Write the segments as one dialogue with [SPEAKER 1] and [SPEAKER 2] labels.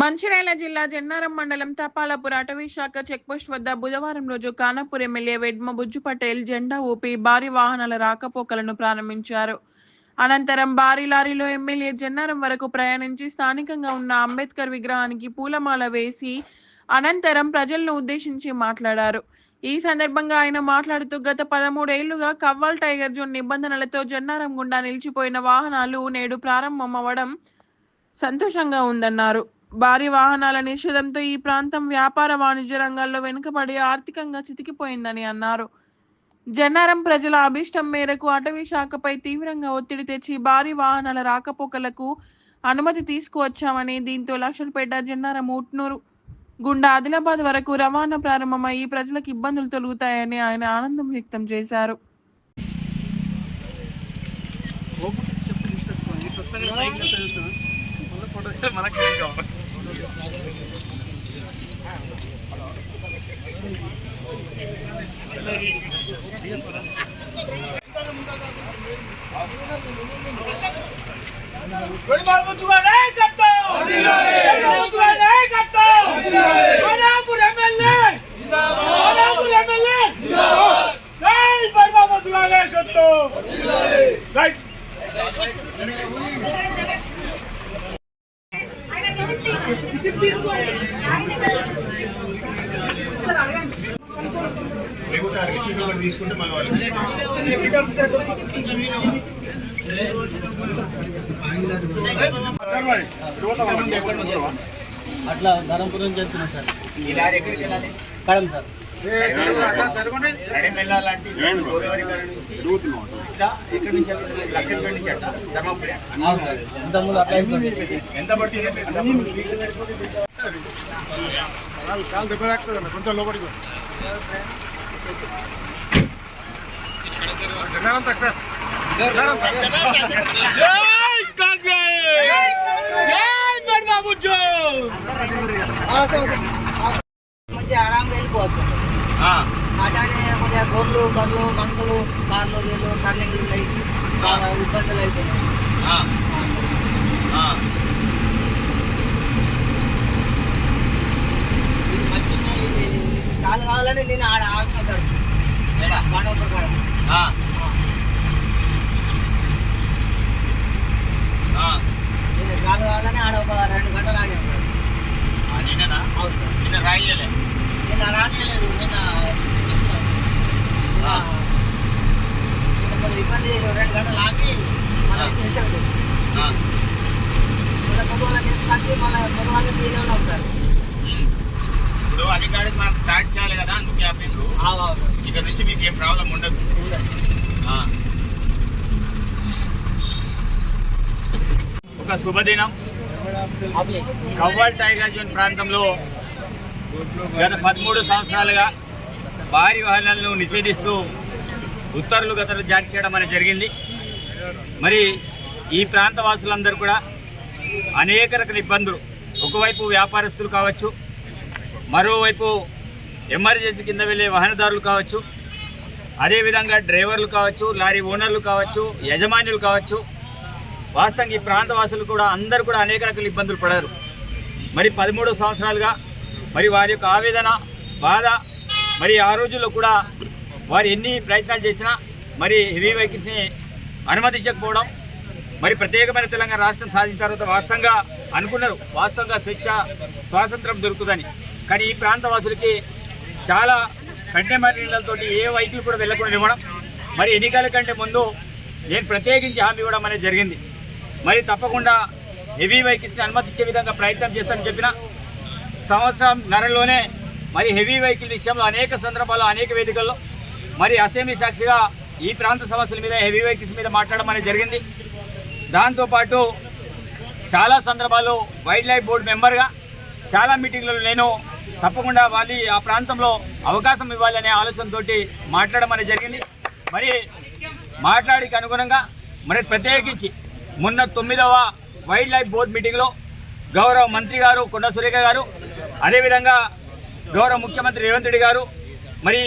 [SPEAKER 1] మంచిర్యాల జిల్లా జన్నారం మండలం తపాలపూర్ అటవీ శాఖ చెక్పోస్ట్ వద్ద బుధవారం రోజు కానాపూర్ ఎమ్మెల్యే వెడ్మ బుజ్జు పటేల్ జెండా ఊపి భారీ వాహనాల రాకపోకలను ప్రారంభించారు. అనంతరం భారీ లారీలో ఎమ్మెల్యే జన్నారం వరకు ప్రయాణించి స్థానికంగా ఉన్న అంబేద్కర్ విగ్రహానికి పూలమాల వేసి అనంతరం ప్రజలను ఉద్దేశించి మాట్లాడారు. ఈ సందర్భంగా ఆయన మాట్లాడుతూ గత పదమూడేళ్ళుగా కవ్వాల్ టైగర్ జోన్ నిబంధనలతో జన్నారం గుండా నిలిచిపోయిన వాహనాలు నేడు ప్రారంభమవ్వడం సంతోషంగా ఉందన్నారు. భారీ వాహనాల నిషేధంతో ఈ ప్రాంతం వ్యాపార వాణిజ్య రంగాల్లో వెనుకబడి ఆర్థికంగా చితికిపోయిందని అన్నారు. జన్నారం ప్రజల అభిష్టం మేరకు అటవీ శాఖపై తీవ్రంగా ఒత్తిడి తెచ్చి భారీ వాహనాల రాకపోకలకు అనుమతి తీసుకువచ్చామని దీంతో లక్షలపేట జన్నారం ఉట్నూరు గుండా ఆదిలాబాద్ వరకు రవాణా ప్రారంభమయ్యి ప్రజలకు ఇబ్బందులు తొలగుతాయని ఆయన ఆనందం వ్యక్తం చేశారు.
[SPEAKER 2] Ik heb het niet in
[SPEAKER 3] లేకపోతే ఆ రిసీట్ ఒకటి తీసుకుంటే మళ్ళీ వాళ్ళు
[SPEAKER 4] అట్లా ధర్మపురం నుంచి వెళ్తున్నాం సార్ కడం సార్.
[SPEAKER 3] ఎంత బట్టి
[SPEAKER 2] చాలా దెబ్బ కొంచెం లోపలికి జనాలం సార్ జనాలం తక్.
[SPEAKER 5] అట్లానే కొద్దిగా గొర్రెలు బర్రెలు మనుషులు కార్లు వీళ్ళు బాగా ఇబ్బందులు అవుతున్నాయి ఇది మంచిగా ఇది ఇది చాలా కావాలని నేను ఆడ ఆగిన సార్ బాణోపర్ కాడ నేను చాలా కావాలని ఆడ ఒక రెండు గంటలు ఆగాను సార్ అవును సార్ నిన్న రానియలేదు నిన్న నిన్న కొంచెం ఇబ్బంది రెండు గంటలు ఆపి మళ్ళీ మళ్ళీ మళ్ళీ
[SPEAKER 6] ఇప్పుడు అధికారికి మనకు స్టార్ట్ చేయాలి కదా అందుకే ఆపిండ్రు. ఇక నుంచి మీకు ఏం ప్రాబ్లం ఉండదు. ఒక శుభదినం. కవ్వాల్ టైగర్ జోన్ ప్రాంతంలో గత పదమూడు సంవత్సరాలుగా భారీ వాహనాలను నిషేధిస్తూ ఉత్తర్వులు గత జారీ చేయడం అనేది జరిగింది. మరి ఈ ప్రాంత వాసులందరూ కూడా అనేక రకాల ఇబ్బందులు. ఒకవైపు వ్యాపారస్తులు కావచ్చు మరోవైపు ఎమర్జెన్సీ కింద వెళ్ళే వాహనదారులు కావచ్చు అదేవిధంగా డ్రైవర్లు కావచ్చు లారీ ఓనర్లు కావచ్చు యజమానులు కావచ్చు వాస్తవంగా ఈ ప్రాంతవాసులు కూడా అందరూ కూడా అనేక రకాల ఇబ్బందులు పడారు. మరి పదమూడు సంవత్సరాలుగా మరి వారి యొక్క ఆవేదన బాధ మరి ఆ రోజుల్లో కూడా వారు ఎన్ని ప్రయత్నాలు చేసినా మరి హెవీ వెహికల్స్ని అనుమతించకపోవడం మరి ప్రత్యేకమైన తెలంగాణ రాష్ట్రం సాధించిన తర్వాత వాస్తవంగా అనుకున్నారు. వాస్తవంగా స్వేచ్ఛ స్వాతంత్రం దొరుకుతుందని. కానీ ఈ ప్రాంతవాసులకి చాలా కఠినమైన ఏ వెహికల్ కూడా వెళ్ళకుండా ఇవ్వడం మరి ఎన్నికల కంటే ముందు నేను ప్రత్యేకించి హామీ ఇవ్వడం అనేది జరిగింది. మరి తప్పకుండా హెవీ వెహికల్స్ని అనుమతించే విధంగా ప్రయత్నం చేస్తానని చెప్పిన సంవత్సరం నరలోనే మరి హెవీ వెహికల్ విషయంలో అనేక సందర్భాల్లో అనేక వేదికల్లో మరి అసెంబ్లీ సాక్షిగా ఈ ప్రాంత సమస్యల మీద హెవీ వెహికల్స్ మీద మాట్లాడడం అనేది జరిగింది. దాంతోపాటు చాలా సందర్భాల్లో వైల్డ్ లైఫ్ బోర్డు మెంబర్గా చాలా మీటింగ్లలో నేను తప్పకుండా వాళ్ళ ఆ ప్రాంతంలో అవకాశం ఇవ్వాలనే ఆలోచనతో మాట్లాడడం అనేది జరిగింది. మరి మాట్లాడికి అనుగుణంగా మరి ప్రత్యేకించి మొన్న తొమ్మిదవ వైల్డ్ లైఫ్ బోర్డు మీటింగ్లో గౌరవ మంత్రి గారు కొండ సురేఖ గారు అదేవిధంగా గౌరవ ముఖ్యమంత్రి రేవంత్ రెడ్డి గారు మరి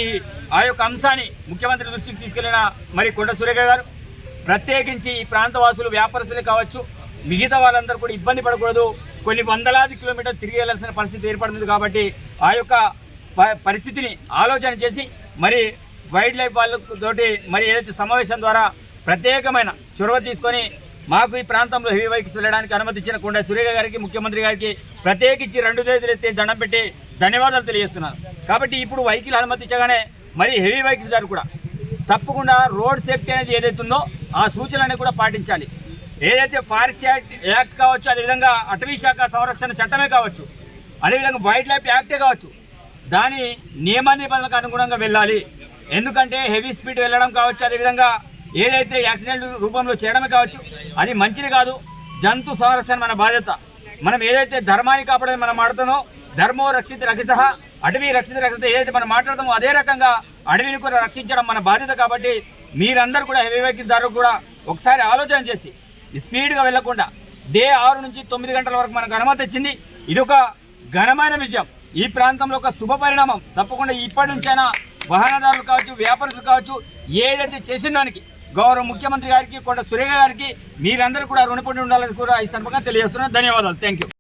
[SPEAKER 6] ఆ యొక్క అంశాన్ని ముఖ్యమంత్రి దృష్టికి తీసుకెళ్ళిన మరి కొండ సురేఖ గారు. ప్రత్యేకించి ఈ ప్రాంతవాసులు వ్యాపారస్తులు కావచ్చు మిగతా వాళ్ళందరూ కూడా ఇబ్బంది పడకూడదు. కొన్ని వందలాది కిలోమీటర్లు తిరిగి వెళ్ళాల్సిన పరిస్థితి ఏర్పడుతుంది కాబట్టి ఆ యొక్క ప- పరిస్థితిని ఆలోచన చేసి మరి వైల్డ్ లైఫ్ వాళ్ళతోటి మరి ఏదైతే సమావేశం ద్వారా ప్రత్యేకమైన చొరవ తీసుకొని మాకు ఈ ప్రాంతంలో హెవీ వెహికల్స్ వెళ్ళడానికి అనుమతి ఇచ్చిన కొండ సురేఖ గారికి ముఖ్యమంత్రి గారికి ప్రత్యేకించి రెండు చేతులు ఎత్తి దండం పెట్టి ధన్యవాదాలు తెలియజేస్తున్నాను. కాబట్టి ఇప్పుడు వెహికల్ అనుమతించగానే మరి హెవీ వెహికల్స్ గారు కూడా. తప్పకుండా రోడ్ సేఫ్టీ అనేది ఏదైతే ఉందో ఆ సూచనలను కూడా పాటించాలి. ఏదైతే ఫారెస్ట్ యాక్ట్ యాక్ట్ కావచ్చు అదేవిధంగా అటవీ శాఖ సంరక్షణ చట్టమే కావచ్చు అదేవిధంగా వైల్డ్ లైఫ్ యాక్టే కావచ్చు దాని నియమ నిబంధనలకు అనుగుణంగా వెళ్ళాలి. ఎందుకంటే హెవీ స్పీడ్ వెళ్ళడం కావచ్చు అదేవిధంగా ఏదైతే యాక్సిడెంట్ రూపంలో చేయడమే కావచ్చు అది మంచిది కాదు. జంతు సంరక్షణ మన బాధ్యత. మనం ఏదైతే ధర్మాన్ని కాపాడని మనం ఆడుతానో ధర్మో రక్షిత రక్షిత అడవి రక్షిత రక్షిత ఏదైతే మనం మాట్లాడతామో అదే రకంగా అడవిని కూడా రక్షించడం మన బాధ్యత కాబట్టి మీరందరూ కూడా హెవీ వెహికల్ దారు కూడా ఒకసారి ఆలోచన చేసి స్పీడ్గా వెళ్ళకుండా డే ఆరు నుంచి తొమ్మిది గంటల వరకు మనకు అనుమతి ఇచ్చింది. ఇది ఒక ఘనమైన విషయం ఈ ప్రాంతంలో ఒక శుభ పరిణామం. తప్పకుండా ఇప్పటి నుంచైనా వాహనదారులు కావచ్చు వ్యాపారస్తులు కావచ్చు ఏదైతే చేసిన దానికి గౌరవ ముఖ్యమంత్రి గారికి కొండ సురేఖ గారికి మీరందరూ కూడా రుణపడి ఉండాలని కూడా ఈ సందర్భంగా తెలియజేస్తున్నాను. ధన్యవాదాలు. Thank you